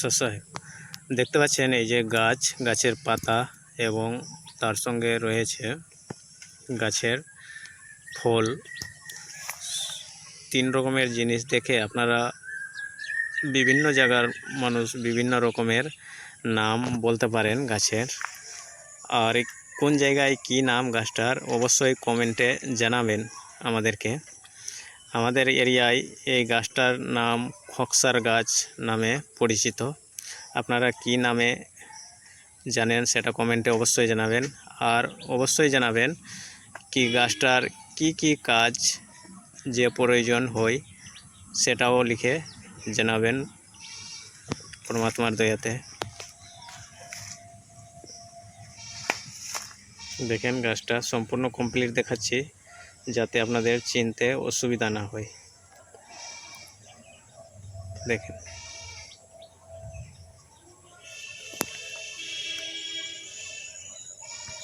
শস্য হয়। দেখতে পাচ্ছেন এই যে গাছ, গাছের পাতা এবং তার সঙ্গে রয়েছে গাছের ফল। তিন রকমের জিনিস দেখে আপনারা বিভিন্ন জায়গার মানুষ বিভিন্ন রকমের নাম বলতে পারেন গাছের। আর কোন জায়গায় কি নাম গাছটার অবশ্যই কমেন্টে জানাবেন আমাদেরকে। আমাদের এরিয়ায় এই গাছটার নাম খকসার গাছ নামে পরিচিত। আপনারা কি নামে জানেন সেটা কমেন্টে অবশ্যই জানাবেন। আর অবশ্যই জানাবেন কি গাছটার কি কি কাজ যে প্রয়োজন হয় সেটাও লিখে জানাবেন পরমাত্মার দয়াতে। দেখেন গাছটা সম্পূর্ণ কমপ্লিট দেখাচ্ছি। যাতে আপনাদের চিনতে অসুবিধা না হয়। দেখেন।